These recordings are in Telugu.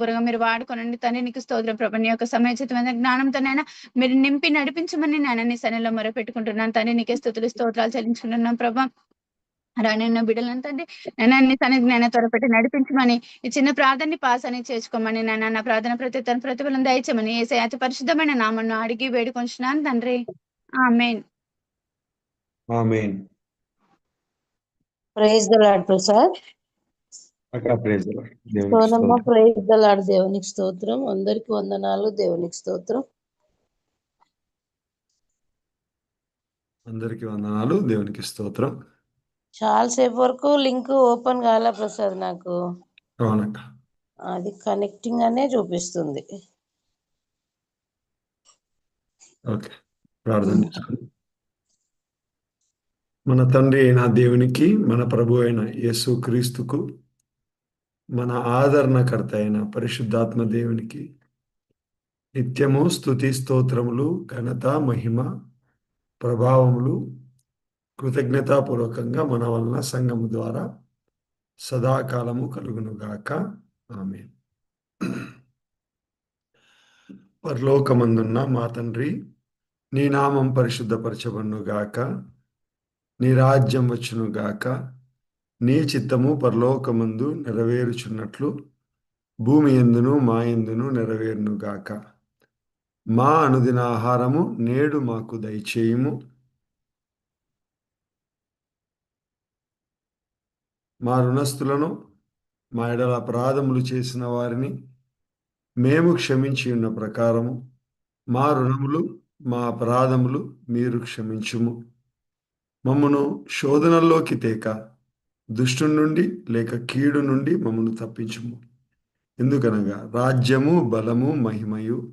బురగా మీరు వాడుకోనండి. తండ్రి నీకు స్తోత్రం ప్రభ. నీ యొక్క సమయోచితమైన జ్ఞానంతోనైనా మీరు నింపి నడిపించమని నేను నీ సన్నిలో మొరపెట్టుకుంటున్నాను. తండ్రి నీకే స్థుతులు స్తోత్రాలు చెల్లించుకుంటున్నాను ప్రభా. రానున్న బిడ్డలను తండ్రి నేను అన్ని సన్నిధి నేను త్వరపెట్టి నడిపించమని ఈ చిన్న ప్రార్థనని పాస్ అని చేసుకోమని నేను నా ప్రార్థన ప్రతి తన ప్రతిఫలం దయచమని ఏ అతి పరిశుద్ధమైన నామను అడిగి వేడుకొంచున్నాను తండ్రి. Amen. Amen. Praise the Lord Prasad అక్క ప్రైజ్ ది లార్డ్. దేవునికి సోనమ్మ. ప్రైజ్ దేవునికి స్తోత్రం. అందరికి వందనాలు దేవునికి స్తోత్రం. అందరికీ వందనాలు దేవునికి స్తోత్రం. చాలా సేపు వరకు లింక్ ఓపెన్ కాలే ప్రసాద్ నాకు? అది కనెక్టింగ్ అనే చూపిస్తుంది. ఓకే. ప్రార్థన చేసుకుందాం. మన తండ్రి అయిన దేవునికి మన ప్రభు అయిన యేసు క్రీస్తుకు మన ఆదరణకర్త అయిన పరిశుద్ధాత్మ దేవునికి నిత్యము స్థుతి స్తోత్రములు ఘనత మహిమ ప్రభావములు కృతజ్ఞతాపూర్వకంగా మన వలన సంఘము ద్వారా సదాకాలము కలుగునుగాక. ఆమె పరలోకమందున్న మా తండ్రి నీ నామం పరిశుద్ధపరచబడునుగాక నీ రాజ్యం వచ్చునుగాక నీ చిత్తము పరలోకమందు నెరవేరుచున్నట్లు భూమి ఎందును మా ఎందును నెరవేరునుగాక మా అనుదిన ఆహారము నేడు మాకు దయచేయుము. మా రుణస్థులను మా ఎడల అపరాధములు చేసిన వారిని మేము క్షమించి ఉన్న ప్రకారము మా రుణములు మా అపరాధములు మీరు క్షమించుము. మమ్మను శోధనల్లోకి తేక. దుష్టు నుండి లేక కీడు నుండి మమ్మల్ని తప్పించుము. ఎందుకనగా రాజ్యము బలము మహిమయు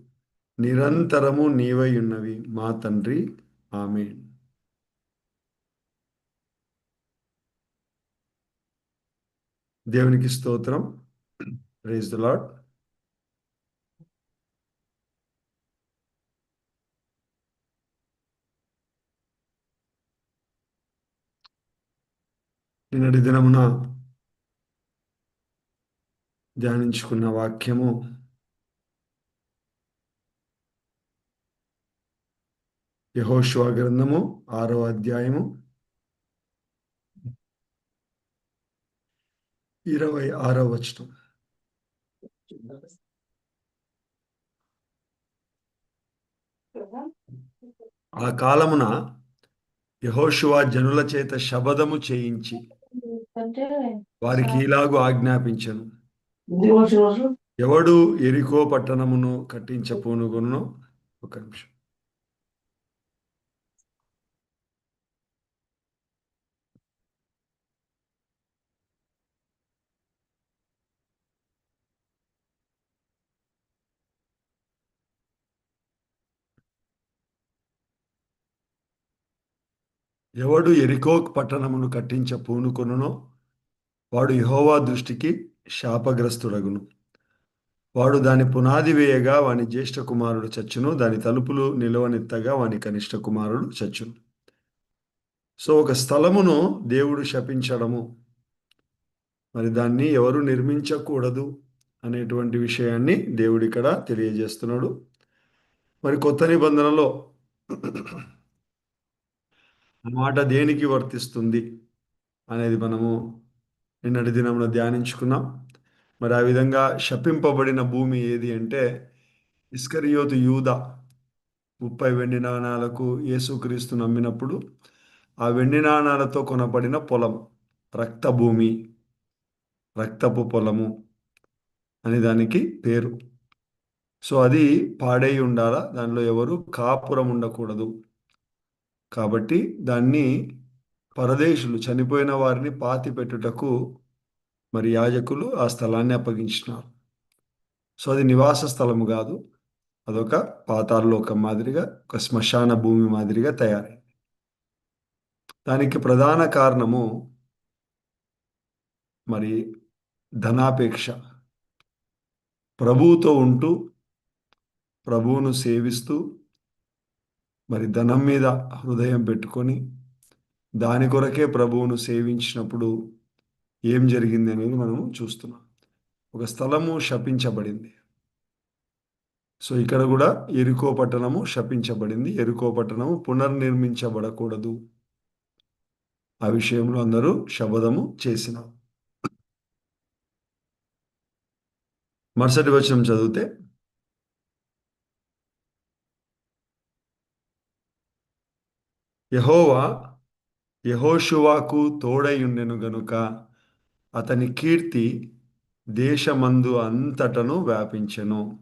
నిరంతరము నీవై ఉన్నవి. మా తండ్రి ఆమె దేవునికి స్తోత్రం. ప్రైజ్ ద లాడ్ నిన్నటి దినమున ధ్యానించుకున్న వాక్యము యహోశివ గ్రంథము ఆరో అధ్యాయము ఇరవై ఆరో వచనం. ఆ కాలమున యహోశువ జనుల చేత శబదము చేయించి వారికి ఇలాగు ఆజ్ఞాపించను. ఎవడు ఎరికో పట్టణమును కట్టించపోనుగునో ఒక నిమిషం. ఎవడు ఎరికో పట్టణమును కట్టించ పూనుకొనునో వాడు యహోవా దృష్టికి శాపగ్రస్తుడగును. వాడు దాని పునాది వేయగా వాని జ్యేష్ఠ కుమారుడు చచ్చును దాని తలుపులు నిలవనెత్తగా వాని కనిష్ట కుమారుడు చచ్చును. సో ఒక స్థలమును దేవుడు శపించడము. మరి దాన్ని ఎవరు నిర్మించకూడదు అనేటువంటి విషయాన్ని దేవుడు ఇక్కడ తెలియజేస్తున్నాడు. మరి కొత్త నిబంధనలో ఆ మాట దేనికి వర్తిస్తుంది అనేది మనము నిన్నటి దినంలో ధ్యానించుకున్నాం. మరి ఆ విధంగా శపింపబడిన భూమి ఏది అంటే ఇస్కరియోతు యూద. ముప్పై వెండి నాణాలకు యేసుక్రీస్తు నమ్మినప్పుడు ఆ వెండి నాణాలతో కొనబడిన పొలం రక్త భూమి రక్తపు పొలము అని దానికి పేరు. సో అది పాడై ఉండాలా? దానిలో ఎవరు కాపురం ఉండకూడదు. కాబట్టి దాన్ని పరదేశులు చనిపోయిన వారిని పాతి పెట్టుటకు మరి యాజకులు ఆ స్థలాన్ని అప్పగించినారు. సో అది నివాస స్థలము కాదు. అదొక పాతాళలోకం మాదిరిగా ఒక శ్మశాన భూమి మాదిరిగా తయారైంది. దానికి ప్రధాన కారణము మరి ధనాపేక్ష. ప్రభువుతో ఉంటూ ప్రభువును సేవిస్తూ మరి ధనం మీద హృదయం పెట్టుకొని దాని కొరకే ప్రభువును సేవించినప్పుడు ఏం జరిగింది అనేది మనము చూస్తున్నాం. ఒక స్థలము శపించబడింది. సో ఇక్కడ కూడా ఎరుకో పట్టణము శపించబడింది. ఎరుకో పట్టణము పునర్నిర్మించబడకూడదు. ఆ విషయంలో అందరూ శబదము చేసినారు మరుసటి వచనం చదివితే యహోవా యహోషువాకు తోడయుండెను గనుక అతని కీర్తి దేశమందు అంతటను వ్యాపించెను.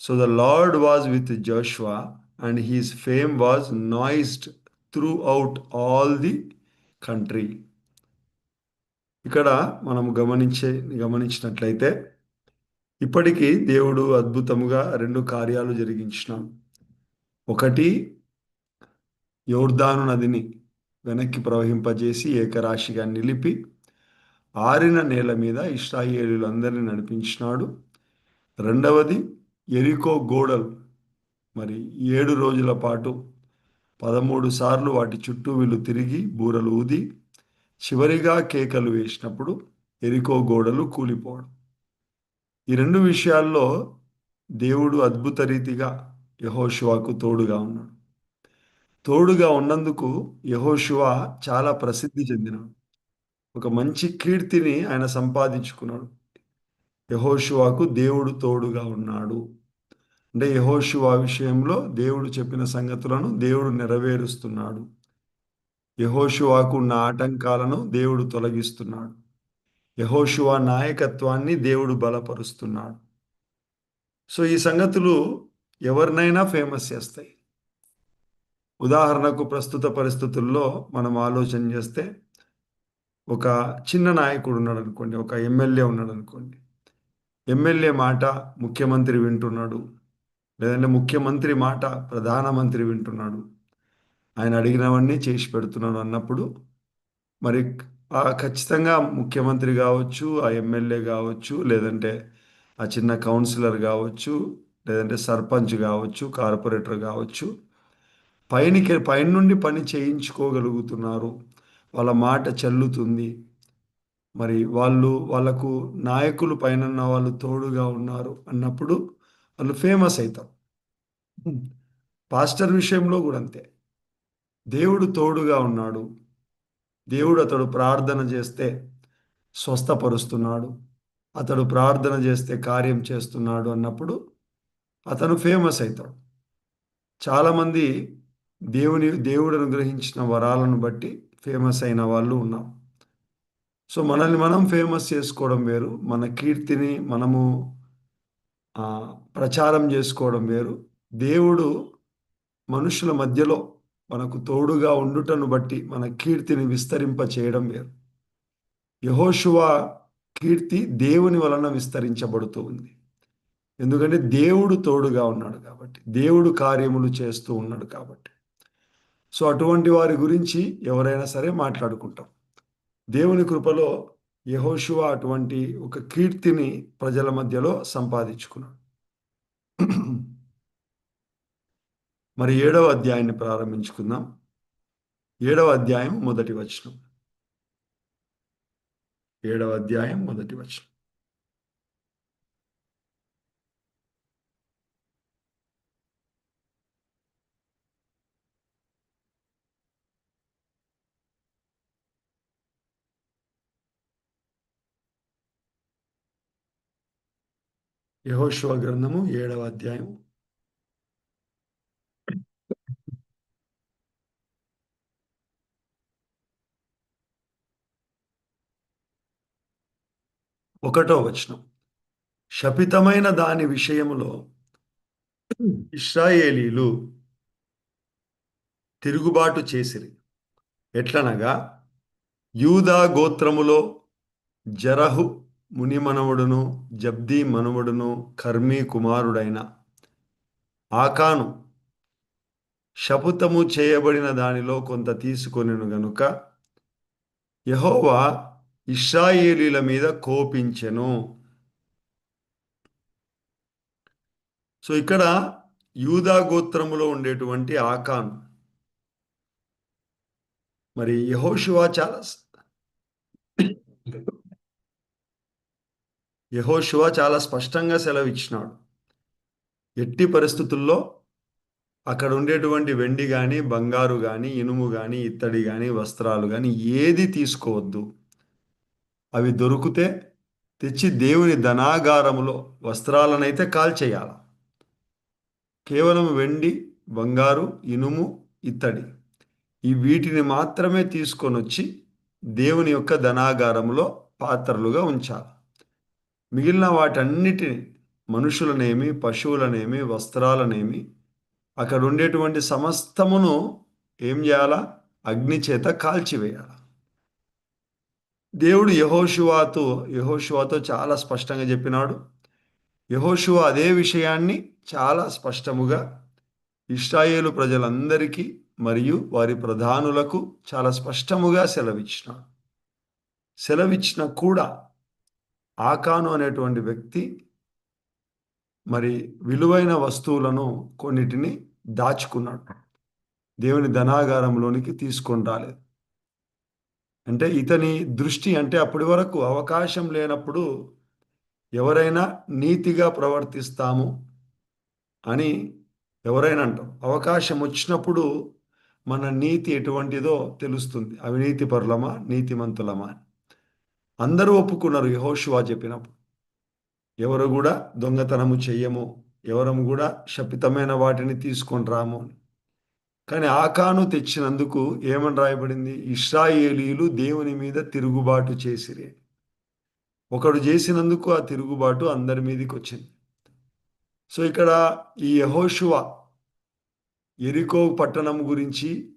So the Lord was with Joshua and his fame was noised throughout all the country ఇక్కడ మనం గమనించే గమనించినట్లయితే ఇప్పటికీ దేవుడు అద్భుతముగా రెండు కార్యాలు జరిగించినాం. ఒకటి యోర్దాను నదిని వెనక్కి ప్రవహింపజేసి ఏకరాశిగా నిలిపి ఆరిన నేల మీద ఇష్టాయేలులందరినీ నడిపించినాడు. రెండవది ఎరికో గోడలు. మరి ఏడు రోజుల పాటు పదమూడు సార్లు వాటి చుట్టూ వీళ్ళు తిరిగి బూరలు ఊది చివరిగా కేకలు వేసినప్పుడు ఎరికో గోడలు కూలిపోవడం. ఈ రెండు విషయాల్లో దేవుడు అద్భుత రీతిగా యహోశివాకు తోడుగా ఉన్నాడు. తోడుగా ఉన్నందుకు యహోశివ చాలా ప్రసిద్ధి చెందినాడు ఒక మంచి కీర్తిని ఆయన సంపాదించుకున్నాడు. యహోశివాకు దేవుడు తోడుగా ఉన్నాడు. అంటే యహోశువా విషయంలో దేవుడు చెప్పిన సంగతులను దేవుడు నెరవేరుస్తున్నాడు. యహోశివాకు ఉన్న ఆటంకాలను దేవుడు తొలగిస్తున్నాడు. యహోశువా నాయకత్వాన్ని దేవుడు బలపరుస్తున్నాడు. సో ఈ సంగతులు ఎవరినైనా ఫేమస్ చేస్తాయి. ఉదాహరణకు ప్రస్తుత పరిస్థితుల్లో మనం ఆలోచన చేస్తే ఒక చిన్న నాయకుడు ఉన్నాడు అనుకోండి ఒక ఎమ్మెల్యే ఉన్నాడు అనుకోండి. ఎమ్మెల్యే మాట ముఖ్యమంత్రి వింటున్నాడు లేదంటే ముఖ్యమంత్రి మాట ప్రధానమంత్రి వింటున్నాడు. ఆయన అడిగినవన్నీ చేసి పెడుతున్నాడు అన్నప్పుడు మరి ఆ ఖచ్చితంగా ముఖ్యమంత్రి కావచ్చు ఆ ఎమ్మెల్యే కావచ్చు లేదంటే ఆ చిన్న కౌన్సిలర్ కావచ్చు లేదంటే సర్పంచ్ కావచ్చు కార్పొరేటర్ కావచ్చు పైనకి పైన నుండి పని చేయించుకోగలుగుతున్నారు. వాళ్ళ మాట చల్లుతుంది. మరి వాళ్ళు వాళ్ళకు నాయకులు పైన వాళ్ళు తోడుగా ఉన్నారు అన్నప్పుడు వాళ్ళు ఫేమస్ అవుతారు. పాస్టర్ విషయంలో కూడా అంతే. దేవుడు తోడుగా ఉన్నాడు. దేవుడు అతడు ప్రార్థన చేస్తే స్వస్థపరుస్తున్నాడు. అతడు ప్రార్థన చేస్తే కార్యం చేస్తున్నాడు అన్నప్పుడు అతను ఫేమస్ అవుతాడు. చాలామంది దేవుని దేవుడు అనుగ్రహించిన వరాలను బట్టి ఫేమస్ అయిన వాళ్ళు ఉన్నారు సో మనల్ని మనం ఫేమస్ చేసుకోవడం వేరు మన కీర్తిని మనము ప్రచారం చేసుకోవడం వేరు. దేవుడు మనుషుల మధ్యలో మనకు తోడుగా ఉండుటను బట్టి మన కీర్తిని విస్తరింప చేయడం వేరు. యహోశువ కీర్తి దేవుని వలన విస్తరించబడుతూ ఉంది. ఎందుకంటే దేవుడు తోడుగా ఉన్నాడు కాబట్టి దేవుడు కార్యములు చేస్తూ ఉన్నాడు కాబట్టి. సో అటువంటి వారి గురించి ఎవరైనా సరే మాట్లాడుకుంటాం. దేవుని కృపలో యహోశివ అటువంటి ఒక కీర్తిని ప్రజల మధ్యలో సంపాదించుకున్నాడు. మరి ఏడవ అధ్యాయాన్ని ప్రారంభించుకుందాం. ఏడవ అధ్యాయం మొదటి వచనం. ఏడవ అధ్యాయం మొదటి వచనం. యహోశివ గ్రంథము ఏడవ అధ్యాయం ఒకటో వచనం. శపితమైన దాని విషయములో ఇస్రాయేలీలు తిరుగుబాటు చేసిరి. ఎట్లనగా? యూదా గోత్రములో జరహు ముని మనవడును జబ్దీ మనవుడును కర్మీ కుమారుడైన ఆకాను శపుతము చేయబడిన దానిలో కొంత తీసుకొనిను గనుక యహోవా ఇస్రాయేలీల మీద కోపించెను. సో ఇక్కడ యూదా గోత్రములో ఉండేటువంటి ఆకాన్. మరి యహోశివా చాలా యహోశివ చాలా స్పష్టంగా సెలవిచ్చినాడు. ఎట్టి పరిస్థితుల్లో అక్కడ ఉండేటువంటి వెండి కానీ బంగారు కానీ ఇనుము కానీ ఇత్తడి కానీ వస్త్రాలు కానీ ఏది తీసుకోవద్దు. అవి దొరికితే తెచ్చి దేవుని ధనాగారములో వస్త్రాలనైతే కాల్చేయాల. కేవలం వెండి బంగారు ఇనుము ఇత్తడి ఈ వీటిని మాత్రమే తీసుకొని వచ్చి దేవుని యొక్క ధనాగారంలో పాత్రలుగా ఉంచాలి. మిగిలిన వాటన్నిటిని మనుషులనేమి పశువులనేమి వస్త్రాలనేమి అక్కడ ఉండేటువంటి సమస్తమును ఏం చేయాలా? అగ్ని చేత కాల్చివేయాల? దేవుడు యహోశివాతో యహోశివాతో చాలా స్పష్టంగా చెప్పినాడు. యహోశివ అదే విషయాన్ని చాలా స్పష్టముగా ఇష్టాయేలు ప్రజలందరికీ మరియు వారి ప్రధానులకు చాలా స్పష్టముగా సెలవిచ్చిన సెలవిచ్చిన కూడా ఆకాను అనేటువంటి వ్యక్తి మరి విలువైన వస్తువులను కొన్నిటిని దాచుకున్నాడు. దేవుని ధనాగారంలోనికి తీసుకొని రాలేదు. అంటే ఇతని దృష్టి అంటే అప్పటి వరకు అవకాశం లేనప్పుడు ఎవరైనా నీతిగా ప్రవర్తిస్తాము అని ఎవరైనా అంటాం అవకాశం వచ్చినప్పుడు మన నీతి ఎటువంటిదో తెలుస్తుంది. అవినీతి పరులమా నీతిమంతులమా అని. అందరూ ఒప్పుకున్నారు యహోశివా చెప్పినప్పుడు. ఎవరు కూడా దొంగతనము చెయ్యము ఎవరము కూడా శపితమైన వాటిని తీసుకొని రాము అని. కానీ ఆకాను తెచ్చినందుకు ఏమని రాయబడింది? ఇస్రాయేలీలు దేవుని మీద తిరుగుబాటు చేసిరే ఒకడు చేసినందుకు ఆ తిరుగుబాటు అందరి మీదకి వచ్చింది. సో ఇక్కడ ఈ యహోషువ ఎరికో పట్టణం గురించి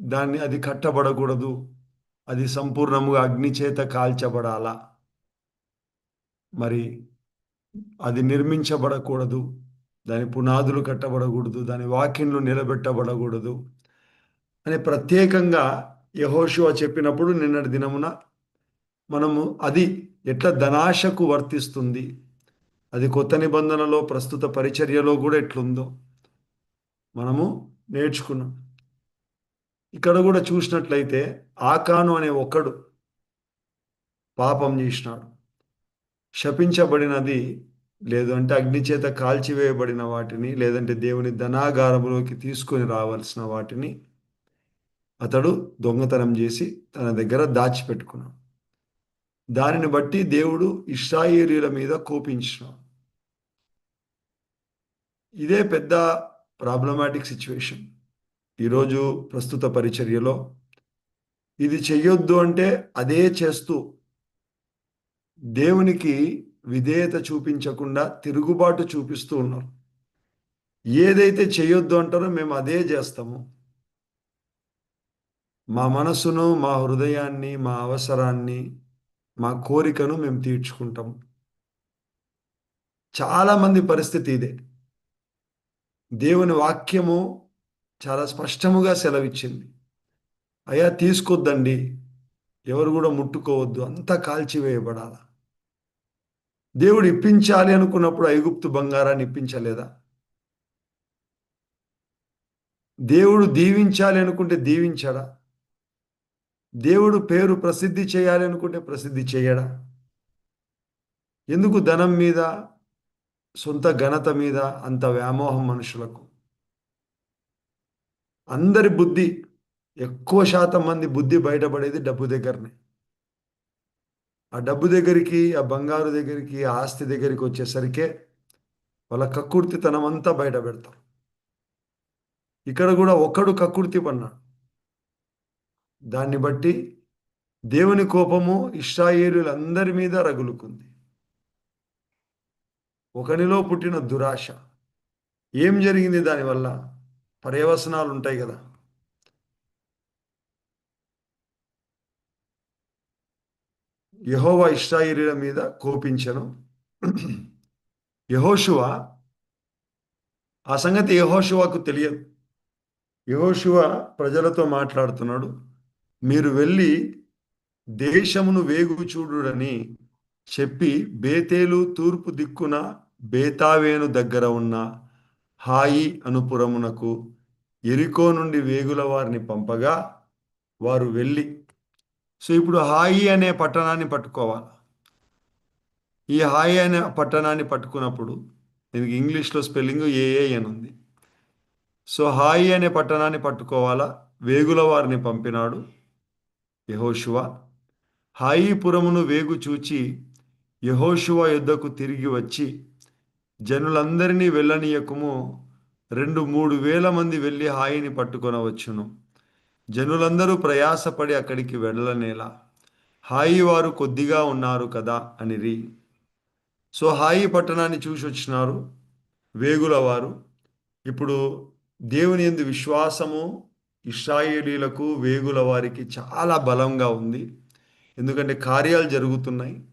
దాన్ని అది కట్టబడకూడదు. అది సంపూర్ణముగా అగ్నిచేత కాల్చబడాలా. మరి అది నిర్మించబడకూడదు దాని పునాదులు కట్టబడకూడదు దాని వాక్యంలు నిలబెట్టబడకూడదు అని ప్రత్యేకంగా యహోషువ చెప్పినప్పుడు నిన్నటి దినమున మనము అది ఎట్లా ధనాశకు వర్తిస్తుంది అది కొత్త నిబంధనలో ప్రస్తుత పరిచర్యలో కూడా ఎట్లుందో మనము నేర్చుకున్నాం. ఇక్కడ కూడా చూసినట్లయితే ఆకాను అనే ఒకడు పాపం చేసినాడు. శపించబడినది లేదు అంటే అగ్ని చేత కాల్చివేయబడిన వాటిని లేదంటే దేవుని ధనాగారములోకి తీసుకొని రావాల్సిన వాటిని అతడు దొంగతనం చేసి తన దగ్గర దాచిపెట్టుకున్నాడు. దానిని బట్టి దేవుడు ఇస్రాయేలీల మీద కోపించినాడు. ఇదే పెద్ద ప్రాబ్లమాటిక్ సిచ్యువేషన్ ఈరోజు ప్రస్తుత పరిచర్యలో ఇది చెయ్యొద్దు అంటే అదే చేస్తూ దేవునికి విధేయత చూపించకుండా తిరుగుబాటు చూపిస్తూ ఉన్నారు. ఏదైతే చేయొద్దు అంటారో మేము అదే చేస్తాము. మా మనసును మా హృదయాన్ని మా అవసరాన్ని మా కోరికను మేము తీర్చుకుంటాము. చాలామంది పరిస్థితి ఇదే. దేవుని వాక్యము చాలా స్పష్టముగా సెలవిచ్చింది. అయ్యా తీసుకొద్దండి. ఎవరు కూడా ముట్టుకోవద్దు. అంతా కాల్చివేయబడాల? దేవుడు ఇప్పించాలి అనుకున్నప్పుడు ఐగుప్తు బంగారాన్ని ఇప్పించలేదా? దేవుడు దీవించాలి అనుకుంటే దీవించడా? దేవుడు పేరు ప్రసిద్ధి చేయాలి అనుకుంటే ప్రసిద్ధి చేయడా? ఎందుకు ధనం మీద సొంత ఘనత మీద అంత వ్యామోహం మనుషులకు? అందరి బుద్ధి ఎక్కువ శాతం మంది బుద్ధి బయటపడేది డబ్బు దగ్గరనే. ఆ డబ్బు దగ్గరికి ఆ బంగారు దగ్గరికి ఆ ఆస్తి దగ్గరికి వచ్చేసరికే వాళ్ళ కక్కుర్తితనం అంతా బయట పెడతారు ఇక్కడ కూడా ఒక్కడు కక్కుర్తి పన్నాడు. దాన్ని బట్టి దేవుని కోపము ఇస్రాయేలులందరి మీద రగులుకుంది. ఒకనిలో పుట్టిన దురాశ. ఏం జరిగింది దానివల్ల? పర్యవసనాలు ఉంటాయి కదా. యహోవా ఇష్టాయిల మీద కోపించను. యహోషువ ఆ సంగతి యహోషువాకు తెలియదు. యహోషువ ప్రజలతో మాట్లాడుతున్నాడు. మీరు వెళ్ళి దేశమును వేగు చూడుడని చెప్పి బేతేలు తూర్పు దిక్కున బేతావేను దగ్గర ఉన్న హాయి అనుపురమునకు ఎరికో నుండి వేగుల వారిని పంపగా వారు వెళ్ళి. సో ఇప్పుడు హాయి అనే పట్టణాన్ని పట్టుకోవాలి. ఈ హాయి అనే పట్టణాన్ని పట్టుకున్నప్పుడు దీనికి ఇంగ్లీష్లో స్పెల్లింగ్ ఏఏ అని ఉంది. సో హాయి అనే పట్టణాన్ని పట్టుకోవాలా? వేగుల వారిని పంపినాడు యహోశువ హాయిపురమును వేగు చూచి యహోశువ యుద్ధకు తిరిగి వచ్చి జనులందరినీ వెళ్ళనీయకము. రెండు మూడు వేల మంది వెళ్ళి హాయిని పట్టుకొనవచ్చును. జనులందరూ ప్రయాసపడి అక్కడికి వెళ్ళనేలా హాయి వారు కొద్దిగా ఉన్నారు కదా అనిరి. సో హాయి పట్టణాన్ని చూసి వచ్చినారు వేగుల వారు. ఇప్పుడు దేవుని ఎందు విశ్వాసము ఇస్రాయేలీలకు వేగుల వారికి చాలా బలంగా ఉంది. ఎందుకంటే కార్యాలు జరుగుతున్నాయి.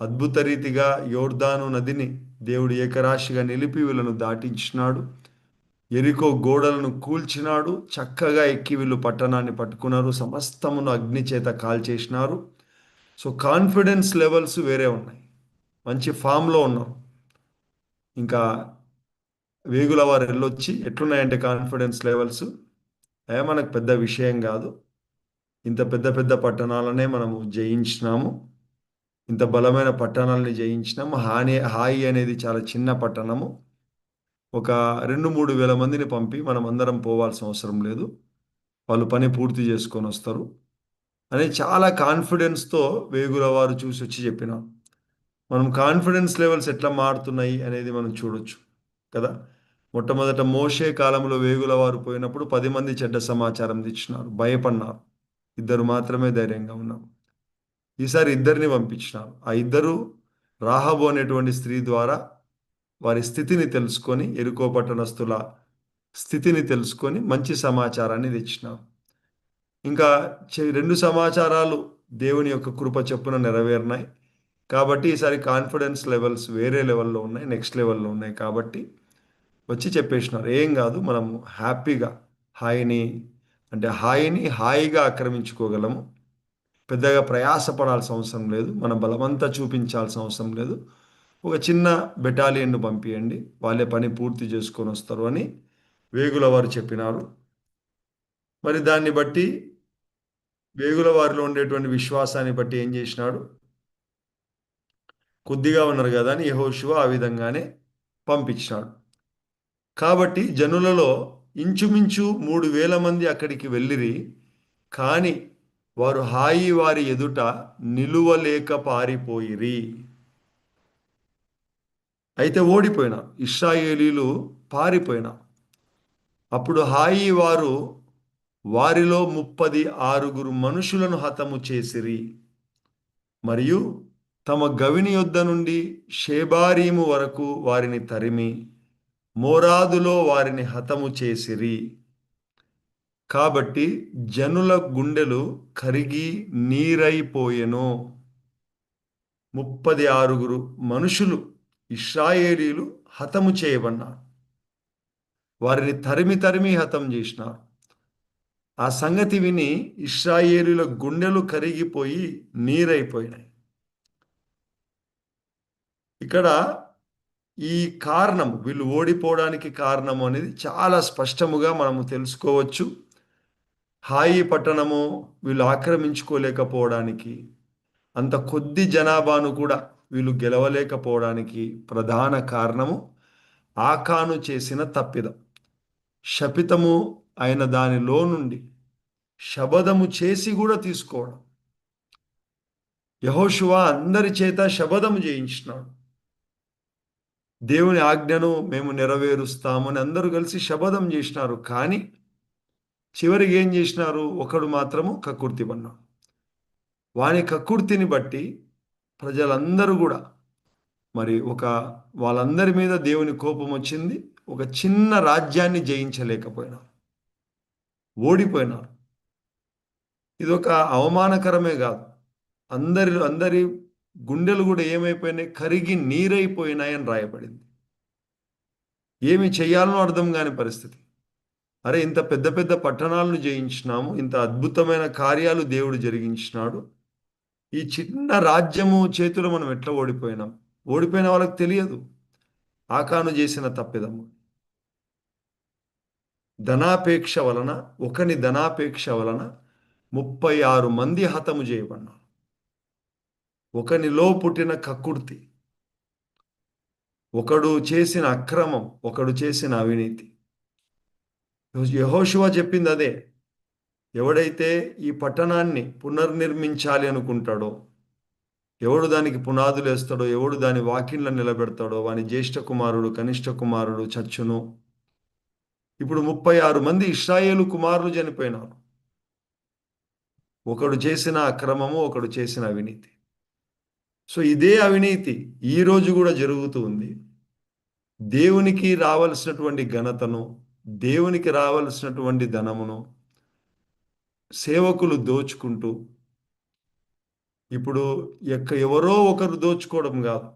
అద్భుత రీతిగా యోర్దాను నదిని దేవుడు ఏకరాశిగా నిలిపి వీళ్ళను దాటించినాడు. ఎరికో గోడలను కూల్చినాడు. చక్కగా ఎక్కి వీళ్ళు పట్టణాన్ని పట్టుకున్నారు. సమస్తమును అగ్ని చేత కాల్చేసినారు. సో కాన్ఫిడెన్స్ లెవెల్స్ వేరే ఉన్నాయి. మంచి ఫామ్లో ఉన్నారు. ఇంకా వేగుల వారు వెళ్ళొచ్చి ఎట్లున్నాయంటే కాన్ఫిడెన్స్ లెవెల్స్? ఏ మనకు పెద్ద విషయం కాదు. ఇంత పెద్ద పెద్ద పట్టణాలనే మనము జయించినాము. ఇంత బలమైన పట్టణాలని జయించినాము. హాని హాయి అనేది చాలా చిన్న పట్టణము. ఒక రెండు మూడు వేల మందిని పంపి మనం అందరం పోవాల్సిన అవసరం లేదు. వాళ్ళు పని పూర్తి చేసుకొని వస్తారు. అని చాలా కాన్ఫిడెన్స్తో వేగుల వారు చూసి వచ్చి చెప్పినాం. మనం కాన్ఫిడెన్స్ లెవెల్స్ ఎట్లా మారుతున్నాయి అనేది మనం చూడొచ్చు కదా. మొట్టమొదట మోషే కాలంలో వేగుల వారు పోయినప్పుడు పది మంది చెడ్డ సమాచారం తెచ్చినారు. భయపడినారు. ఇద్దరు మాత్రమే ధైర్యంగా ఉన్నారు ఈసారి ఇద్దరిని పంపించినారు ఆ ఇద్దరు రాహబు అనేటువంటి స్త్రీ ద్వారా వారి స్థితిని తెలుసుకొని ఎరుకో పట్టణస్థుల స్థితిని తెలుసుకొని మంచి సమాచారాన్ని తెచ్చినాం. ఇంకా రెండు సమాచారాలు దేవుని యొక్క కృప చొప్పున నెరవేరినాయి. కాబట్టి ఈసారి కాన్ఫిడెన్స్ లెవెల్స్ వేరే లెవెల్లో ఉన్నాయి నెక్స్ట్ లెవెల్లో ఉన్నాయి కాబట్టి వచ్చి చెప్పేసినారు. ఏం కాదు మనము హ్యాపీగా హాయిని అంటే హాయిని హాయిగా ఆక్రమించుకోగలము. పెద్దగా ప్రయాసపడాల్సిన అవసరం లేదు. మన బలమంతా చూపించాల్సిన అవసరం లేదు. ఒక చిన్న బెటాలియన్ను పంపియండి. వాళ్ళే పని పూర్తి చేసుకొని వస్తారు అని వేగుల వారు చెప్పినారు. మరి దాన్ని బట్టి వేగుల వారిలో ఉండేటువంటి విశ్వాసాన్ని బట్టి ఏం చేసినాడు? కొద్దిగా ఉన్నారు కదా అని యహోశివ ఆ విధంగానే పంపించినాడు. కాబట్టి జనులలో ఇంచుమించు మూడు వేల మంది అక్కడికి వెళ్ళిరి. కానీ వారు హాయి వారి ఎదుట నిలువలేక పారిపోయిరి. అయితే ఓడిపోయిన ఇస్రాయేలీలు పారిపోయిన. అప్పుడు హాయి వారు వారిలో ముప్పది ఆరుగురు మనుషులను హతము చేసిరి. మరియు తమ గవిని యొద్ద నుండి షేబారీము వరకు వారిని తరిమి మోరాదులో వారిని హతము చేసిరి. కాబట్టి జనుల గుండెలు కరిగి నీరైపోయెను. ముప్పది ఆరుగురు మనుషులు ఇస్రాయేలీలు హతము చేయబడినారు. వారిని తరిమి తరిమి హతం చేసినారు. ఆ సంగతి విని ఇస్రాయేలీల గుండెలు కరిగిపోయి నీరైపోయినాయి. ఇక్కడ ఈ కారణం వీళ్ళు ఓడిపోవడానికి కారణం అనేది చాలా స్పష్టముగా మనము తెలుసుకోవచ్చు. హాయి పట్టణము వీళ్ళు ఆక్రమించుకోలేకపోవడానికి అంత కొద్ది జనాభాను కూడా వీళ్ళు గెలవలేకపోవడానికి ప్రధాన కారణము ఆకాను చేసిన తప్పిదం. శపితము అయిన దానిలో నుండి శబదము చేసి కూడా తీసుకోవడం. యహోశువ అందరి చేత శబదము చేయించినాడు. దేవుని ఆజ్ఞను మేము నెరవేరుస్తామని అందరూ కలిసి శబదం చేసినారు. కానీ చివరికి ఏం చేసినారు? ఒకడు మాత్రము కక్కుర్తి పన్నాడు. వాని కక్కుర్తిని బట్టి ప్రజలందరూ కూడా మరి ఒక వాళ్ళందరి మీద దేవుని కోపం వచ్చింది. ఒక చిన్న రాజ్యాన్ని జయించలేకపోయినారు. ఓడిపోయినారు. ఇది ఒక అవమానకరమే కాదు. అందరి అందరి గుండెలు కూడా ఏమైపోయినాయి? కరిగి నీరైపోయినాయని రాయబడింది. ఏమి చేయాలనో అర్థం కాని పరిస్థితి. అరే ఇంత పెద్ద పెద్ద పట్టణాలను జయించినాము ఇంత అద్భుతమైన కార్యాలు దేవుడు జరిగించినాడు. ఈ చిన్న రాజ్యము చేతిలో మనం ఎట్లా ఓడిపోయినాం? ఓడిపోయిన వాళ్ళకి తెలియదు. ఆకాను చేసిన తప్పిదము ధనాపేక్ష వలన ఒకని ధనాపేక్ష వలన ముప్పై ఆరు మంది హతము చేయబడినారు ఒకనిలో పుట్టిన కక్కుర్తి ఒకడు చేసిన అక్రమం ఒకడు చేసిన అవినీతి. యహోశివ చెప్పింది అదే. ఎవడైతే ఈ పట్టణాన్ని పునర్నిర్మించాలి అనుకుంటాడో ఎవడు దానికి పునాదులు వేస్తాడో ఎవడు దాని వాకిన్లను నిలబెడతాడో వాని జ్యేష్ఠ కుమారుడు కనిష్ట కుమారుడు చచ్చును. ఇప్పుడు ముప్పై ఆరు మంది ఇస్రాయేలు కుమారులు చనిపోయినారు. ఒకడు చేసిన అక్రమము ఒకడు చేసిన అవినీతి. సో ఇదే అవినీతి ఈ రోజు కూడా జరుగుతూ ఉంది. దేవునికి రావలసినటువంటి ఘనతను దేవునికి రావలసినటువంటి ధనమును సేవకులు దోచుకుంటూ ఇప్పుడు ఎక్క ఎవరో ఒకరు దోచుకోవడం కాదు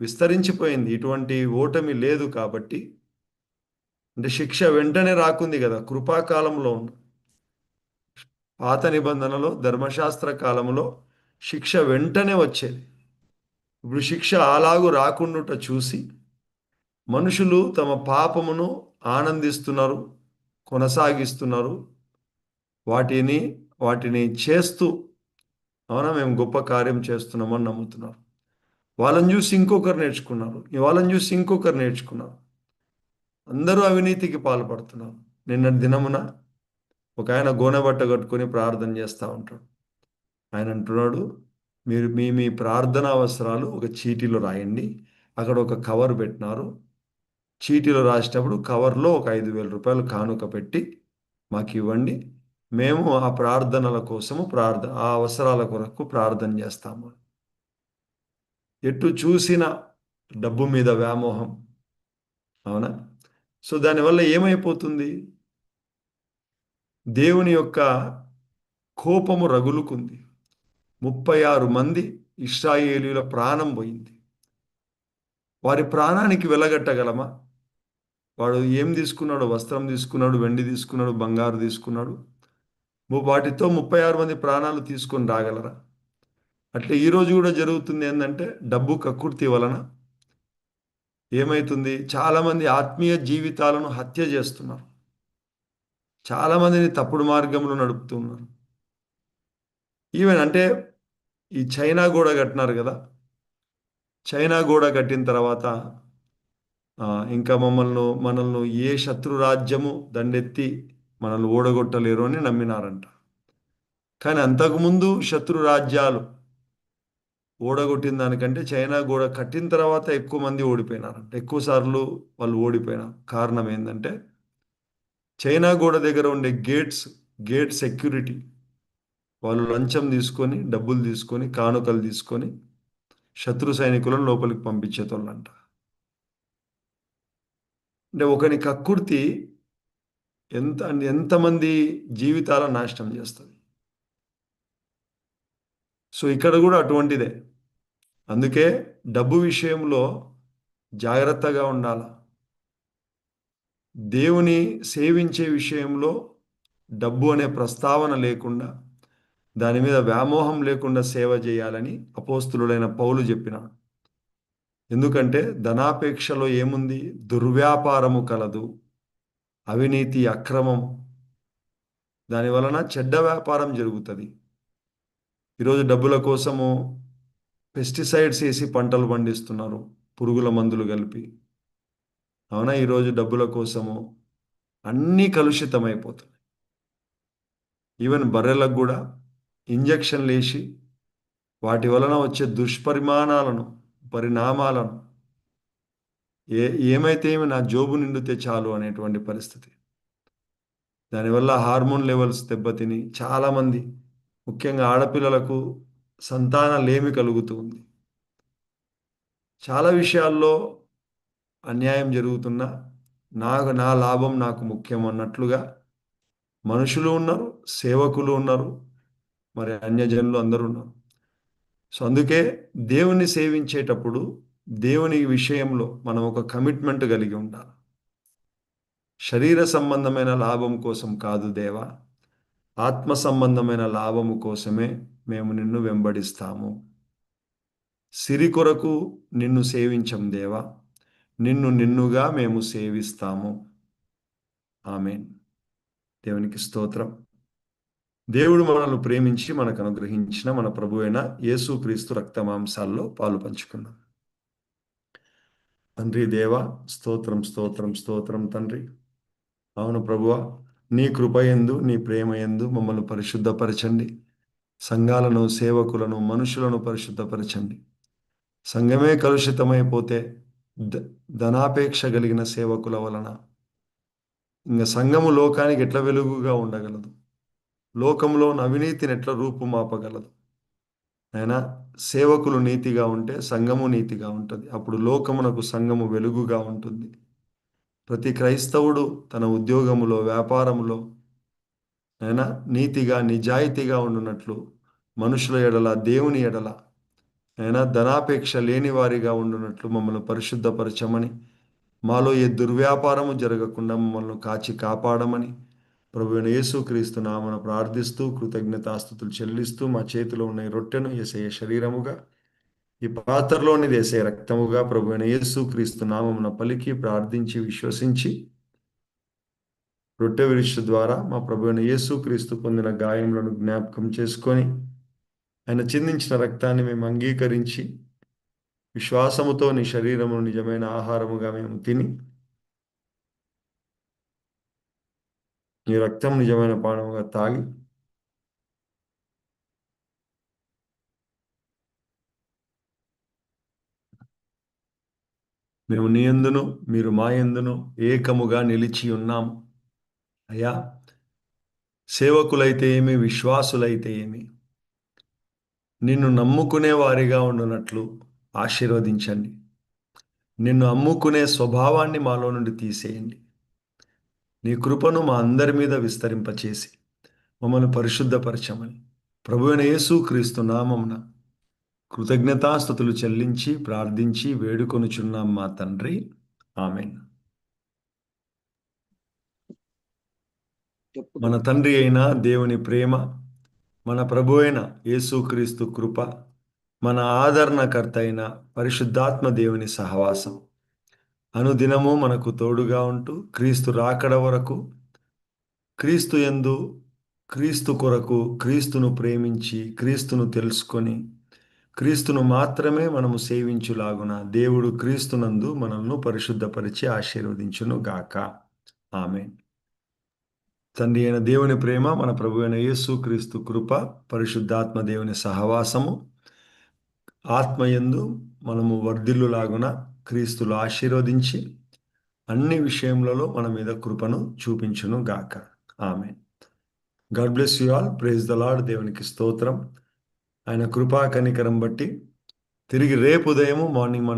విస్తరించిపోయింది. ఇటువంటి ఓటమి లేదు కాబట్టి అంటే శిక్ష వెంటనే రాకుంది కదా కృపాకాలంలో ఉన్న పాత నిబంధనలో ధర్మశాస్త్ర కాలంలో శిక్ష వెంటనే వచ్చేది. ఇప్పుడు శిక్ష అలాగూ రాకుండుట చూసి మనుషులు తమ పాపమును ఆనందిస్తున్నారు కొనసాగిస్తున్నారు. వాటిని వాటిని చేస్తూ అవునా మేము గొప్ప కార్యం చేస్తున్నామని నమ్ముతున్నారు. వాళ్ళని చూసి ఇంకొకరు నేర్చుకున్నారు. వాళ్ళని చూసి ఇంకొకరు నేర్చుకున్నారు. అందరూ అవినీతికి పాల్పడుతున్నారు. నిన్న దినమున ఒక ఆయన గోనెబట్ట కట్టుకొని ప్రార్థన చేస్తూ ఉంటాడు. ఆయన అంటున్నాడు మీరు మీ మీ ప్రార్థన అవసరాలు ఒక చీటీలో రాయండి. అక్కడ ఒక కవర్ పెట్టినారు. చీటీలో రాసేటప్పుడు కవర్లో ఒక ఐదు వేల రూపాయలు కానుక పెట్టి మాకు ఇవ్వండి. మేము ఆ ప్రార్థనల కోసము ప్రార్థన ఆ అవసరాల కొరకు ప్రార్థన చేస్తాము. ఎటు చూసిన డబ్బు మీద వ్యామోహం. అవునా? సో దానివల్ల ఏమైపోతుంది? దేవుని యొక్క కోపము రగులుకుంది. ముప్పై ఆరు మంది ఇస్రాయేలీల ప్రాణం పోయింది. వారి ప్రాణానికి వెలగట్టగలమా? వాడు ఏం తీసుకున్నాడు వస్త్రం తీసుకున్నాడు వెండి తీసుకున్నాడు బంగారు తీసుకున్నాడు. వాటితో ముప్పై ఆరు మంది ప్రాణాలు తీసుకొని రాగలరా? అట్లా ఈరోజు కూడా జరుగుతుంది ఏంటంటే డబ్బు కక్కుర్తి వలన ఏమవుతుంది చాలామంది ఆత్మీయ జీవితాలను హత్య చేస్తున్నారు. చాలామందిని తప్పుడు మార్గంలో నడుపుతున్నారు ఈవెన్ అంటే ఈ చైనా గోడ కట్టినారు కదా? చైనా గోడ కట్టిన తర్వాత ఇంకా మమ్మల్ని మనల్ని ఏ శత్రు రాజ్యము దండెత్తి మనల్ని ఓడగొట్టలేరు అని నమ్మినారంట. కానీ అంతకుముందు శత్రు రాజ్యాలు ఓడగొట్టిన దానికంటే చైనా గోడ కట్టిన తర్వాత ఎక్కువ మంది ఓడిపోయినారంట. ఎక్కువ సార్లు వాళ్ళు ఓడిపోయినారు కారణం ఏంటంటే చైనా గోడ దగ్గర ఉండే గేట్స్ గేట్ సెక్యూరిటీ వాళ్ళు లంచం తీసుకొని డబ్బులు తీసుకొని కానుకలు తీసుకొని శత్రు సైనికులను లోపలికి పంపించేతోళ్ళంట అంటే ఒకని కక్కుర్తి ఎంత ఎంతమంది జీవితాల నాశనం చేస్తుంది? సో ఇక్కడ కూడా అటువంటిదే. అందుకే డబ్బు విషయంలో జాగ్రత్తగా ఉండాల. దేవుని సేవించే విషయంలో డబ్బు అనే ప్రస్తావన లేకుండా దాని మీద వ్యామోహం లేకుండా సేవ చేయాలని అపోస్తులుడైన పౌలు చెప్పినాడు. ఎందుకంటే ధనాపేక్షలో ఏముంది? దుర్వ్యాపారము కలదు. అవినీతి అక్రమం. దాని వలన చెడ్డ వ్యాపారం జరుగుతుంది. ఈరోజు డబ్బుల కోసము పెస్టిసైడ్స్ వేసి పంటలు పండిస్తున్నారు పురుగుల మందులు కలిపి. అవునా? ఈరోజు డబ్బుల కోసము అన్నీ కలుషితమైపోతున్నాయి. ఈవెన్ బర్రెలకు కూడా ఇంజక్షన్లు వేసి వాటి వలన వచ్చే దుష్పరిమాణాలను పరిణామాలను ఏ ఏమైతే ఏమి నా జోబు నిండితే చాలు అనేటువంటి పరిస్థితి. దానివల్ల హార్మోన్ లెవెల్స్ దెబ్బతిని చాలామంది ముఖ్యంగా ఆడపిల్లలకు సంతాన లేమి కలుగుతూ ఉంది. చాలా విషయాల్లో అన్యాయం జరుగుతున్నా నాకు నా లాభం నాకు ముఖ్యం అన్నట్లుగా మనుషులు ఉన్నారు సేవకులు ఉన్నారు మరి అన్యజనులు అందరూ ఉన్నారు. సో అందుకే దేవుణ్ణి సేవించేటప్పుడు దేవుని విషయంలో మనం ఒక కమిట్మెంట్ కలిగి ఉండాలి. శరీర సంబంధమైన లాభం కోసం కాదు దేవా ఆత్మ సంబంధమైన లాభము కోసమే మేము నిన్ను వెంబడిస్తాము. సిరి కొరకు నిన్ను సేవించం దేవా నిన్ను నిన్నుగా మేము సేవిస్తాము. ఆమెన్. దేవునికి స్తోత్రం. దేవుడు మనల్ని ప్రేమించి మనకు అనుగ్రహించిన మన ప్రభు అయిన యేసుక్రీస్తు రక్తమాంసాల్లో పాలు పంచుకున్నాం. తండ్రి దేవ స్తోత్రం స్తోత్రం స్తోత్రం తండ్రి. అవును ప్రభువ నీ కృపయందు నీ ప్రేమ ఎందు మమ్మల్ని పరిశుద్ధపరచండి. సంఘాలను సేవకులను మనుషులను పరిశుద్ధపరచండి. సంఘమే కలుషితమైపోతే ద- ధనాపేక్ష కలిగిన సేవకుల వలన ఇంకా సంఘము లోకానికి ఎట్లా వెలుగుగా ఉండగలదు? లోకంలో అవినీతిని ఎట్లా రూపుమాపగలదు అయినా సేవకులు నీతిగా ఉంటే సంఘము నీతిగా ఉంటుంది. అప్పుడు లోకమునకు సంఘము వెలుగుగా ఉంటుంది. ప్రతి క్రైస్తవుడు తన ఉద్యోగములో వ్యాపారములో అయినా నీతిగా నిజాయితీగా ఉండునట్లు మనుషుల ఎడల దేవుని ఎడల అయినా ధనాపేక్ష లేని వారిగా ఉండునట్లు మమ్మల్ని పరిశుద్ధపరచమని మాలో ఏ దుర్వ్యాపారము జరగకుండా మమ్మల్ని కాచి కాపాడమని ప్రభు యేసుక్రీస్తు నామన ప్రార్థిస్తూ కృతజ్ఞతాస్థుతులు చెల్లిస్తూ మా చేతిలో ఉన్న ఈ రొట్టెను ఏసయ్య శరీరముగా ఈ పాత్రలోనిది ఏసే రక్తముగా ప్రభువైన యేసుక్రీస్తు నామమున పలికి ప్రార్థించి విశ్వసించి రొట్టె విరుష ద్వారా మా ప్రభువైన యేసుక్రీస్తు పొందిన గాయములను జ్ఞాపకం చేసుకొని ఆయన చిందించిన రక్తాన్ని మేము అంగీకరించి విశ్వాసముతో నీ శరీరము నిజమైన ఆహారముగా మేము తిని నీ రక్తం నిజమైన పానముగా తాగి మేము నీ యందును మీరు మా యందును ఏకముగా నిలిచి ఉన్నాం. అయ్యా సేవకులైతే ఏమి విశ్వాసులైతే ఏమి? నిన్ను నమ్ముకునే వారిగా ఉండనట్లు ఆశీర్వదించండి. నిన్ను అమ్ముకునే స్వభావాన్ని మాలో నుండి తీసేయండి. నీ కృపను మా అందరి మీద విస్తరింపచేసి మమ్మల్ని పరిశుద్ధపరచమని ప్రభువైన యేసు క్రీస్తు నామమున కృతజ్ఞతాస్థుతులు చెల్లించి ప్రార్థించి వేడుకొనుచున్నాం మా తండ్రి. ఆమెన్. మన తండ్రి అయిన దేవుని ప్రేమ మన ప్రభు అయిన యేసుక్రీస్తు కృప మన ఆదరణకర్త అయిన పరిశుద్ధాత్మ దేవుని సహవాసం అనుదినము మనకు తోడుగా ఉంటూ క్రీస్తు రాకడ వరకు క్రీస్తు యందు క్రీస్తు కొరకు క్రీస్తును ప్రేమించి క్రీస్తును తెలుసుకొని క్రీస్తును మాత్రమే మనము సేవించులాగున దేవుడు క్రీస్తునందు మనల్ని పరిశుద్ధపరిచి ఆశీర్వదించును గాక. ఆమె తండ్రి అయిన దేవుని ప్రేమ మన ప్రభు అయిన యేసు క్రీస్తు కృప పరిశుద్ధాత్మ దేవుని సహవాసము ఆత్మయందు మనము వర్ధిల్లులాగున క్రీస్తులు ఆశీర్వదించి అన్ని విషయములలో మన మీద కృపను చూపించును గాక. ఆమె God bless you all. Praise the Lord దేవునికి స్తోత్రం. ఆయన కృపా కనికరం బట్టి తిరిగి రేపు ఉదయము మార్నింగ్ మన